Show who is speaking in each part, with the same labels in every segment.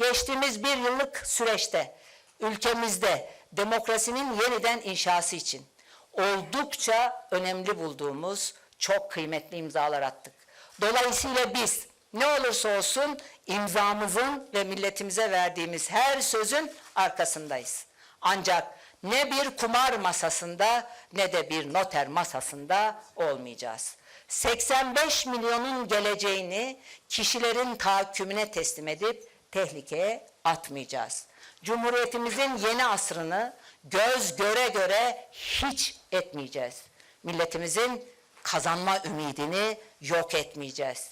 Speaker 1: geçtiğimiz bir yıllık süreçte ülkemizde demokrasinin yeniden inşası için oldukça önemli bulduğumuz çok kıymetli imzalar attık. Dolayısıyla biz ne olursa olsun imzamızın ve milletimize verdiğimiz her sözün arkasındayız. Ancak ne bir kumar masasında ne de bir noter masasında olmayacağız. 85 milyonun geleceğini kişilerin tahakkümüne teslim edip tehlikeye atmayacağız. Cumhuriyetimizin yeni asrını göz göre göre hiç etmeyeceğiz. Milletimizin kazanma ümidini yok etmeyeceğiz.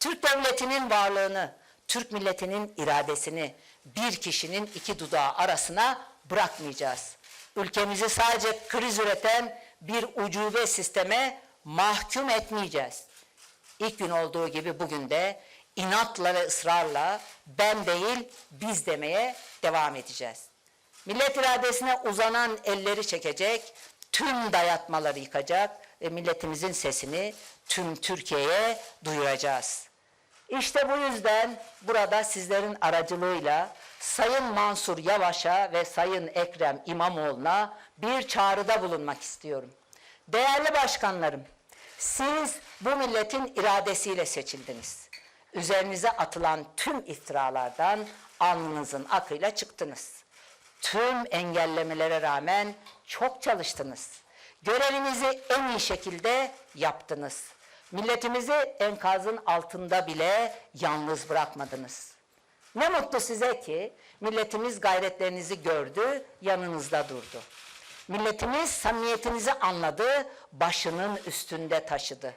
Speaker 1: Türk devletinin varlığını, Türk milletinin iradesini bir kişinin iki dudağı arasına bırakmayacağız. Ülkemizi sadece kriz üreten bir ucube sisteme mahkum etmeyeceğiz. İlk gün olduğu gibi bugün de inatla ve ısrarla ben değil biz demeye devam edeceğiz. Millet iradesine uzanan elleri çekecek, tüm dayatmaları yıkacak ve milletimizin sesini tüm Türkiye'ye duyuracağız. İşte bu yüzden burada sizlerin aracılığıyla Sayın Mansur Yavaş'a ve Sayın Ekrem İmamoğlu'na bir çağrıda bulunmak istiyorum. Değerli başkanlarım, siz bu milletin iradesiyle seçildiniz. Üzerinize atılan tüm iftiralardan alnınızın akıyla çıktınız. Tüm engellemelere rağmen çok çalıştınız. Görevinizi en iyi şekilde yaptınız. Milletimizi enkazın altında bile yalnız bırakmadınız. Ne mutlu size ki milletimiz gayretlerinizi gördü, yanınızda durdu. Milletimiz samimiyetinizi anladı, başının üstünde taşıdı.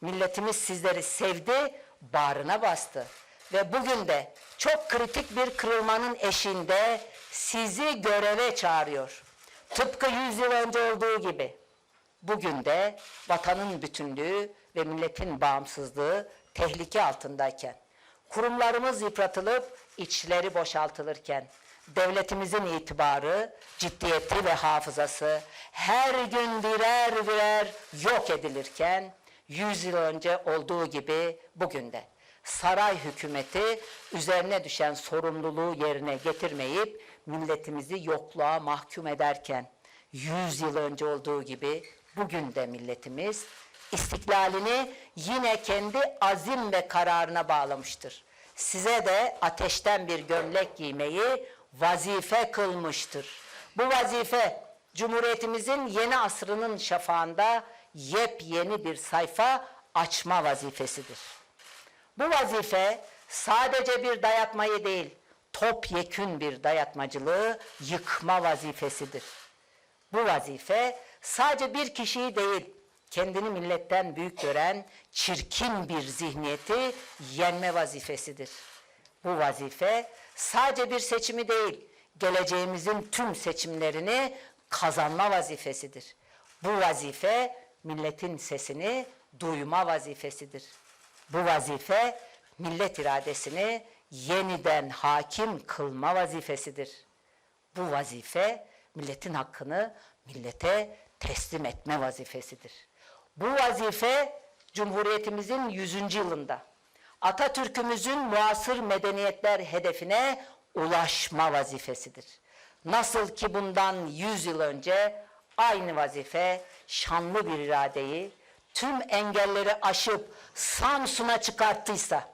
Speaker 1: Milletimiz sizleri sevdi, bağrına bastı. Ve bugün de çok kritik bir kırılmanın eşiğinde sizi göreve çağırıyor. Tıpkı 100 yıl önce olduğu gibi. Bugün de vatanın bütünlüğü ve milletin bağımsızlığı tehlike altındayken, kurumlarımız yıpratılıp içleri boşaltılırken, devletimizin itibarı, ciddiyeti ve hafızası her gün birer birer yok edilirken, 100 yıl önce olduğu gibi bugün de saray hükümeti üzerine düşen sorumluluğu yerine getirmeyip milletimizi yokluğa mahkum ederken 100 yıl önce olduğu gibi bugün de milletimiz istiklalini yine kendi azim ve kararına bağlamıştır. Size de ateşten bir gömlek giymeyi vazife kılmıştır. Bu vazife Cumhuriyetimizin yeni asrının şafağında yepyeni bir sayfa açma vazifesidir. Bu vazife sadece bir dayatmayı değil, topyekün bir dayatmacılığı yıkma vazifesidir. Bu vazife sadece bir kişiyi değil, kendini milletten büyük gören çirkin bir zihniyeti yenme vazifesidir. Bu vazife sadece bir seçimi değil, geleceğimizin tüm seçimlerini kazanma vazifesidir. Bu vazife milletin sesini duyma vazifesidir. Bu vazife millet iradesini yeniden hakim kılma vazifesidir. Bu vazife milletin hakkını millete teslim etme vazifesidir. Bu vazife Cumhuriyetimizin 100. yılında Atatürk'ümüzün muasır medeniyetler hedefine ulaşma vazifesidir. Nasıl ki bundan 100 yıl önce aynı vazife şanlı bir iradeyi tüm engelleri aşıp Samsun'a çıkarttıysa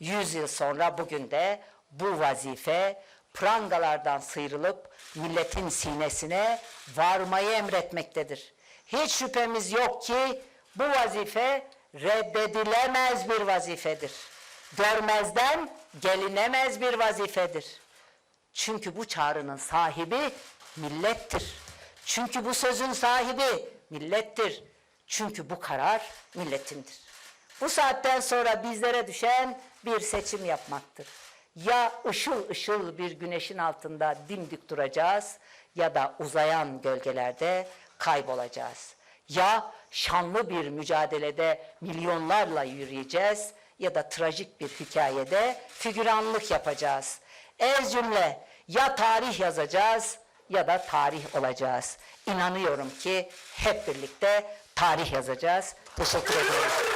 Speaker 1: 100 yıl sonra bugün de bu vazife prangalardan sıyrılıp milletin sinesine varmayı emretmektedir. Hiç şüphemiz yok ki bu vazife reddedilemez bir vazifedir. Görmezden gelinemez bir vazifedir. Çünkü bu çağrının sahibi millettir. Çünkü bu sözün sahibi millettir. Çünkü bu karar milletindir. Bu saatten sonra bizlere düşen bir seçim yapmaktır. Ya ışıl ışıl bir güneşin altında dimdik duracağız ya da uzayan gölgelerde kaybolacağız. Ya şanlı bir mücadelede milyonlarla yürüyeceğiz ya da trajik bir hikayede figüranlık yapacağız. Ez cümle ya tarih yazacağız ya da tarih olacağız. İnanıyorum ki hep birlikte tarih yazacağız. Teşekkür ederim.